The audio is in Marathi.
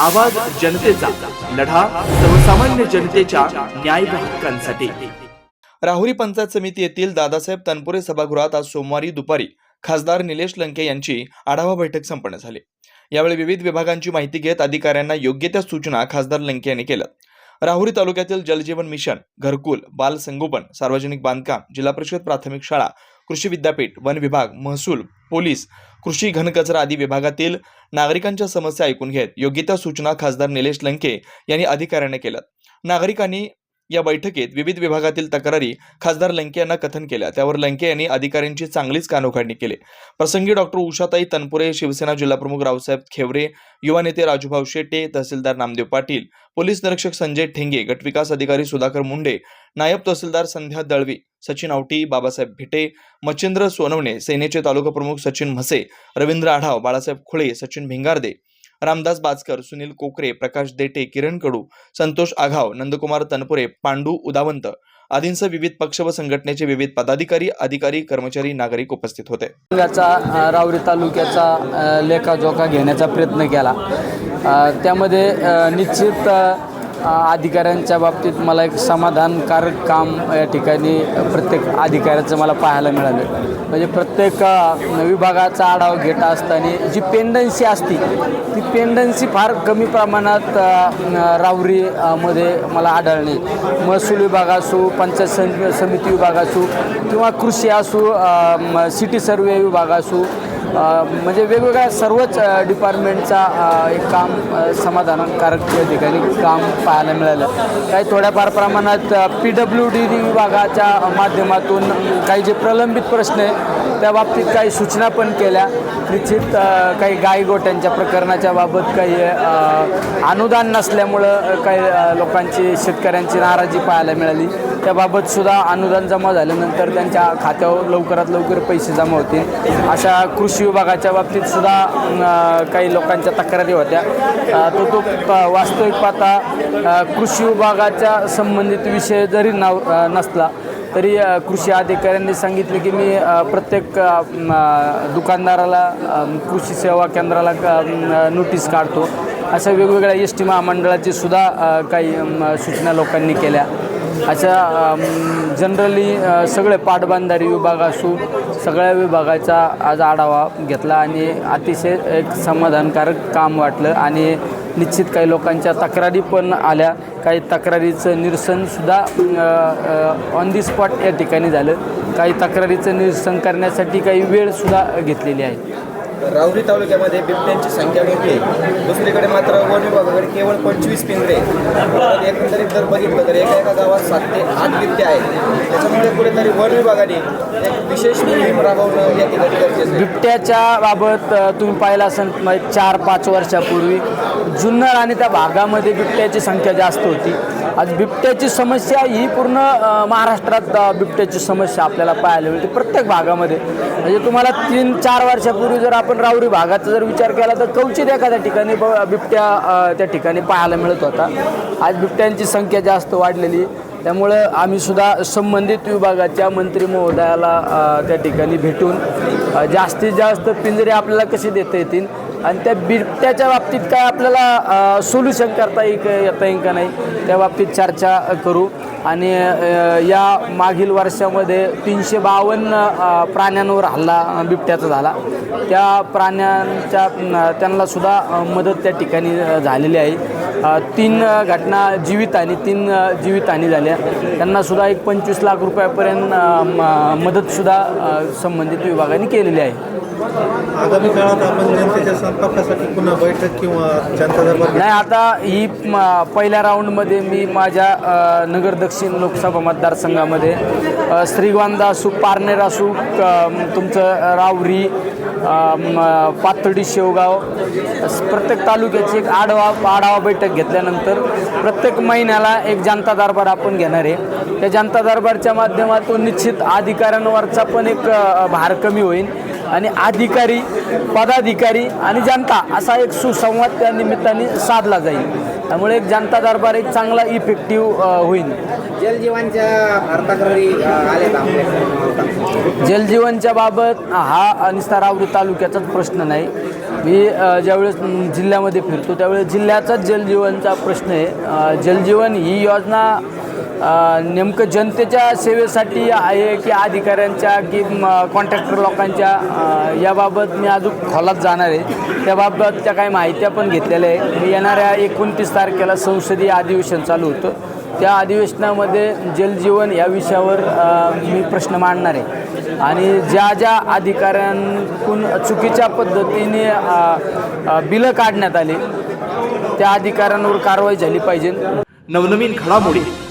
आवाज जनतेचा लढा सर्वसामान्य जनतेच्या न्याय हक्कांसाठी. राहुरी पंचायत समिती येथील दादासाहेब तनपुरे सभागृहात आज सोमवारी दुपारी खासदार निलेश लंके यांची आढावा बैठक संपन्न झाली. यावेळी विविध विभागांची माहिती घेत अधिकाऱ्यांना योग्य त्या सूचना खासदार लंके यांनी केल्या. राहुरी तालुक्यातील जलजीवन मिशन घरकुल बाल संगोपन सार्वजनिक बांधकाम जिल्हा परिषद प्राथमिक शाळा कृषी विद्यापीठ वन विभाग महसूल पोलीस कृषी घनकचरा आदी विभागातील नागरिकांच्या समस्या ऐकून घेत योग्य त्या सूचना खासदार निलेश लंके यांनी अधिकाऱ्यांना केल्या नागरिकांनी या बैठकीत विविध विभागातील तक्रारी खासदार लंके यांना कथन केल्या. त्यावर लंके यांनी अधिकाऱ्यांची चांगलीच कानोखाडणी केली. प्रसंगी डॉक्टर उषाताई तनपुरे शिवसेना जिल्हाप्रमुख रावसाहेब खेवरे युवा नेते राजूभाऊ शेटे तहसीलदार नामदेव पाटील पोलीस निरीक्षक संजय ठेंगे गटविकास अधिकारी सुधाकर मुंडे नायब तहसीलदार संध्या दळवी सचिन आवटी बाबासाहेब भिटे मच्छिंद्र सोनवणे सेनेचे तालुका प्रमुख सचिन म्हसे रवींद्र आढाव बाळासाहेब खुळे सचिन भिंगारदे रामदास बाजकर सुनील कोकरे प्रकाश देटे किरण कडू संतोष आघाव नंदकुमार तनपुरे पांडू उदावंत आदींसह विविध पक्ष व संघटनेचे विविध पदाधिकारी अधिकारी कर्मचारी नागरिक उपस्थित होते. याचा रावरी तालुक्याचा लेखाजोखा घेण्याचा प्रयत्न केला. त्यामध्ये निश्चित अधिकाऱ्यांच्या बाबतीत मला एक समाधानकारक काम या ठिकाणी प्रत्येक अधिकाऱ्याचं मला पाहायला मिळालं. म्हणजे प्रत्येक विभागाचा आढावा घेत असताना जी पेंडन्सी असती ती पेंडन्सी फार कमी प्रमाणात रावरीमध्ये रावरी मध्ये मला आढळणे महसूल विभाग असो पंचायत सम- समिती विभाग असो किंवा कृषी असो सिटी सर्वे विभाग असो म्हणजे वेगवेगळ्या सर्वच डिपार्टमेंटचा एक काम समाधानकारक या ठिकाणी काम पाहायला मिळालं. काही थोड्याफार प्रमाणात पी डब्ल्यू डी विभागाच्या माध्यमातून काही जे प्रलंबित प्रश्न आहे त्या बाबतीत काही सूचना पण केल्या. निश्चित काही गायगोट्यांच्या प्रकरणाच्या बाबत काही अनुदान नसल्यामुळं काही लोकांची शेतकऱ्यांची नाराजी पाहायला मिळाली. त्याबाबत सुद्धा अनुदान जमा झाल्यानंतर त्यांच्या खात्यावर लवकरात लवकर पैसे जमा होतील. अशा कृषी विभागाच्या बाबतीत सुद्धा काही लोकांच्या तक्रारी होत्या. तो तो प- वास्तविक पाहता कृषी विभागाच्या संबंधित विषय जरी नाव नसला तरी कृषी अधिकाऱ्यांनी सांगितले की मी प्रत्येक दुकानदाराला कृषी सेवा केंद्राला नोटीस काढतो. अशा वेगवेगळ्या एस टी महामंडळाची सुद्धा काही सूचना लोकांनी केल्या. अशा जनरली सगळे पाटबंधारी विभाग असू सगळ्या विभागाचा आज आढावा घेतला आणि अतिशय एक समाधानकारक काम वाटलं आणि निश्चित काही लोकांच्या तक्रारी पण आल्या. काही तक्रारीचं निरसनसुद्धा ऑन दी स्पॉट या ठिकाणी झालं. काही तक्रारीचं निरसन करण्यासाठी काही वेळसुद्धा घेतलेली आहे. राहुरी तालुक्यामध्ये बिबट्यांची संख्या मोठी आहे. दुसरीकडे मात्र वन विभागाकडे केवळ पंचवीस पिंजरे एकंदरीत जर बघितलं तर एका एका गावात सात ते आठ बिबटे आहेत. त्याच्यामुळे कुठेतरी वन विभागाने एक विशेष मोहीम राबवणं या ठिकाणी गरजेचं बिबट्याच्या बाबत तुम्ही पाहिलं असेल म्हणजे चार पाच वर्षापूर्वी जुन्नर आणि त्या भागामध्ये बिबट्याची संख्या जास्त होती. आज बिबट्याची समस्या ही पूर्ण महाराष्ट्रात बिबट्याची समस्या आपल्याला पाहायला मिळते प्रत्येक भागामध्ये. म्हणजे तुम्हाला तीन चार वर्षापूर्वी जर आपण आपण राऊरी भागाचा जर विचार केला तर कवचित एखाद्या ठिकाणी बिबट्या त्या ठिकाणी पाहायला मिळत होता. आज बिबट्यांची संख्या जास्त वाढलेली. त्यामुळं आम्ही सुद्धा संबंधित विभागाच्या मंत्री महोदयाला त्या ठिकाणी भेटून जास्तीत जास्त पिंजरे आपल्याला कसे देता येतील आणि त्या बिबट्याच्या बाबतीत काय आपल्याला सोल्युशन करता येईल का- येता येईल का नाही त्या बाबतीत चर्चा करू. आणि या मागील वर्षामध्ये तीनशे बावन्न प्राण्यांवर हल्ला बिबट्याचा झाला. त्या प्राण्यांच्या त्यांनासुद्धा मदत त्या ठिकाणी झालेली आहे. तीन घटना जीवितहानी तीन अ, जीवितहानी झाल्या. त्यांना सुद्धा एक पंचवीस लाख रुपयापर्यंत मदतसुद्धा संबंधित विभागाने केलेली आहे. आगामी काळात आपण जनतेच्या संपर्कासाठी पुन्हा बैठक किंवा जनता दरबार नाही आता ही पहिल्या राऊंडमध्ये मी माझ्या नगर दक्षिण लोकसभा मतदारसंघामध्ये श्रीगोंदा असू पारनेर असू तुमचं रावरी पाथर्डी शेवगाव प्रत्येक तालुक्याची एक आढावा आढावा बैठक घेतल्यानंतर प्रत्येक महिन्याला एक जनता दरबार आपण घेणार आहे. त्या जनता दरबारच्या माध्यमातून निश्चित अधिकाऱ्यांवरचा पण एक भार कमी होईल आणि अधिकारी पदाधिकारी आणि जनता असा एक सुसंवाद त्या निमित्ताने साधला जाईल. त्यामुळे एक जनता दरबार एक चांगला इफेक्टिव्ह होईल. जलजीवनच्या तक्रारी आल्या आपल्या जलजीवनच्या बाबत हा निस्तार रावरी तालुक्याचाच प्रश्न नाही. मी ज्यावेळेस जिल्ह्यामध्ये फिरतो त्यावेळेस जिल्ह्याचाच जलजीवनचा प्रश्न आहे. जलजीवन ही योजना नेमकं जनतेच्या सेवेसाठी आहे की अधिकाऱ्यांच्या की कॉन्ट्रॅक्टर लोकांच्या? याबाबत मी अजून खोलात जाणार आहे. त्याबाबतच्या काही माहित्या पण घेतलेल्या आहे मी येणाऱ्या एकोणतीस तारखेला संसदीय अधिवेशन चालू होतं. त्या अधिवेशनामध्ये जलजीवन या विषयावर मी प्रश्न मांडणार आहे. आणि ज्या ज्या अधिकाऱ्यांकडून चुकीच्या पद्धतीने बिलं काढण्यात आली त्या अधिकाऱ्यांवर कारवाई झाली पाहिजे. नवनवीन घडामोडी